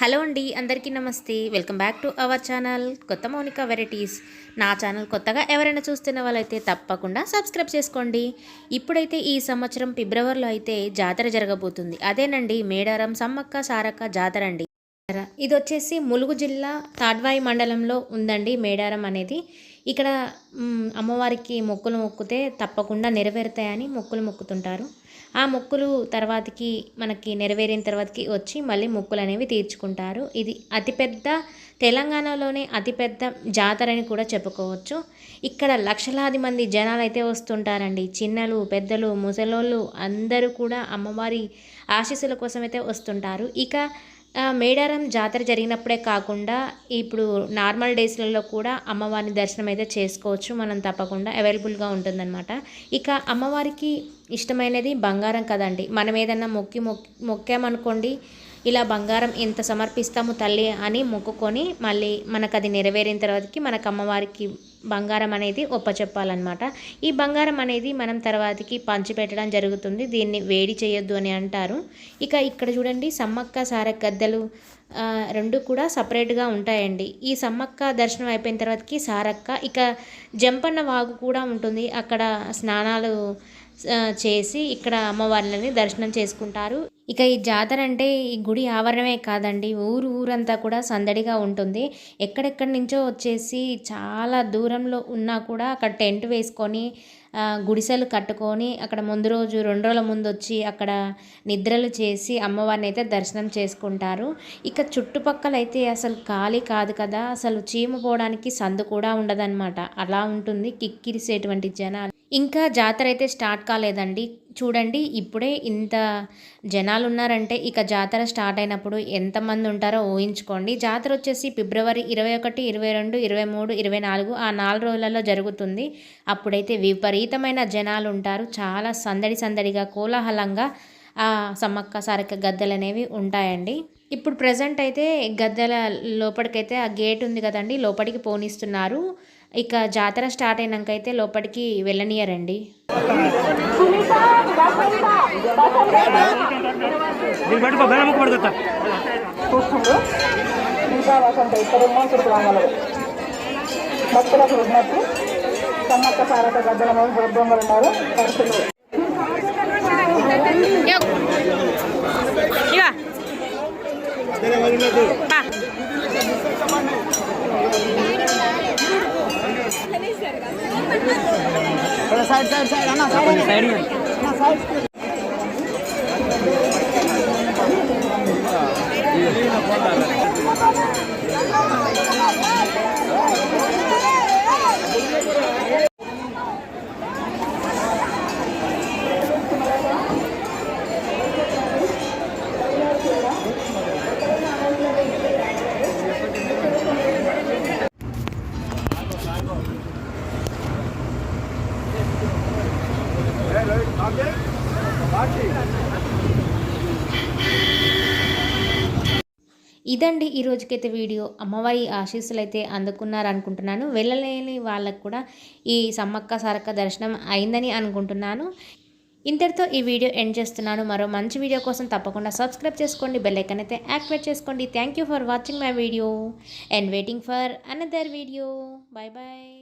Hello అండి అందరికీ నమస్తే. Welcome back to our channel కొత్త మౌనిక వెరైటీస్. నా ఛానల్ కొత్తగా ఎవరైనా చూస్తున్న వాళ్ళైతే తప్పకుండా సబ్స్క్రైబ్ చేసుకోండి. ఇప్పుడైతే ఈ సంవత్సరం ఫిబ్రవరిలో అయితే జాతర జరగబోతుంది. అదేనండి మేడారం సమ్మక్క సారక్క జాతర అండి. ఇది వచ్చేసి ములుగు జిల్లా తాడ్వాయి మండలంలో ఉందండి మేడారం అనేది. ఇక్కడ అమ్మవారికి మొక్కులు మొక్కితే తప్పకుండా నెరవేరుతాయని మొక్కులు మొక్కుతుంటారు. ఆ మొక్కులు తర్వాతకి మనకి నెరవేరిన తర్వాతకి వచ్చి మళ్ళీ మొక్కులు అనేవి తీర్చుకుంటారు. ఇది అతిపెద్ద తెలంగాణలోనే అతిపెద్ద జాతర అని కూడా చెప్పుకోవచ్చు. ఇక్కడ లక్షలాది మంది జనాలు అయితే వస్తుంటారండి. చిన్నలు పెద్దలు ముసలోళ్ళు అందరూ కూడా అమ్మవారి ఆశీస్సుల కోసం అయితే వస్తుంటారు. ఇక మేడారం జాతర జరిగినప్పుడే కాకుండా ఇప్పుడు నార్మల్ డేస్లలో కూడా అమ్మవారిని దర్శనం అయితే చేసుకోవచ్చు. మనం తప్పకుండా అవైలబుల్గా ఉంటుందన్నమాట. ఇక అమ్మవారికి ఇష్టమైనది బంగారం కదండి. మనం ఏదన్నా మొక్కి మొక్కి మొక్కామనుకోండి ఇలా బంగారం ఎంత సమర్పిస్తాము తల్లి అని మొక్కుకొని మళ్ళీ మనకు అది నెరవేరిన తర్వాతకి మనకు అమ్మవారికి బంగారం అనేది ఒప్పచెప్పాలన్నమాట. ఈ బంగారం అనేది మనం తర్వాతకి పంచిపెట్టడం జరుగుతుంది. దీన్ని వేడి చేయొద్దు అని అంటారు. ఇక ఇక్కడ చూడండి సమ్మక్క సారక్క గద్దెలు రెండు కూడా సపరేట్గా ఉంటాయండి. ఈ సమ్మక్క దర్శనం అయిపోయిన తర్వాతకి సారక్క ఇక జంపన్న వాగు కూడా ఉంటుంది. అక్కడ స్నానాలు చేసి ఇక్కడ అమ్మవార్లని దర్శనం చేసుకుంటారు. ఇక ఈ జాతర అంటే ఈ గుడి ఆవరణమే కాదండి. ఊరు ఊరంతా కూడా సందడిగా ఉంటుంది. ఎక్కడెక్కడి నుంచో వచ్చేసి చాలా దూరంలో ఉన్నా కూడా అక్కడ టెంట్ వేసుకొని గుడిసెలు కట్టుకొని అక్కడ ముందు రోజు రెండు రోజుల ముందు వచ్చి అక్కడ నిద్రలు చేసి అమ్మవారిని అయితే దర్శనం చేసుకుంటారు. ఇక చుట్టుపక్కల అయితే అసలు ఖాళీ కాదు కదా. అసలు చీమ పోవడానికి సందు కూడా ఉండదన్నమాట. అలా ఉంటుంది కిక్కిరిసేటువంటి జనాలు. ఇంకా జాతర అయితే స్టార్ట్ కాలేదండి. చూడండి ఇప్పుడే ఇంత జనాలు ఉన్నారంటే ఇక జాతర స్టార్ట్ అయినప్పుడు ఎంతమంది ఉంటారో ఊహించుకోండి. జాతర వచ్చేసి ఫిబ్రవరి ఇరవై ఒకటి ఇరవై రెండు ఇరవై మూడు ఇరవై నాలుగు ఆ నాలుగు రోజులలో జరుగుతుంది. అప్పుడైతే విపరీతమైన జనాలు ఉంటారు. చాలా సందడి సందడిగా కోలాహలంగా ఆ సమ్మక్క సారక్క గద్దెలు అనేవి ఉంటాయండి. ఇప్పుడు ప్రజెంట్ అయితే గద్దెల లోపలికైతే ఆ గేట్ ఉంది కదండి లోపలికి పోనిస్తున్నారు. ఇక జాతర స్టార్ట్ అయినాక అయితే లోపలికి వెళ్ళనియరండి. ఇద్దరేమో తిరుగురామలు భక్తులకు విజ్ఞప్తి సమ్మక్క సారక గద్దల మీద గోధుమలు ఇదండి ఈ రోజుకైతే వీడియో. అమ్మవారి ఆశీస్సులు అయితే అందుకున్నారు అనుకుంటున్నాను వెళ్ళలేని వాళ్ళకు కూడా ఈ సమ్మక్క సారక్క దర్శనం అయిందని అనుకుంటున్నాను. ఇంతటితో ఈ వీడియో ఎండ్ చేస్తున్నాను. మరో మంచి వీడియో కోసం తప్పకుండా సబ్స్క్రైబ్ చేసుకోండి. బెల్లైకన్ అయితే యాక్టివేట్ చేసుకోండి. Thank you for watching my video and waiting for another video bye bye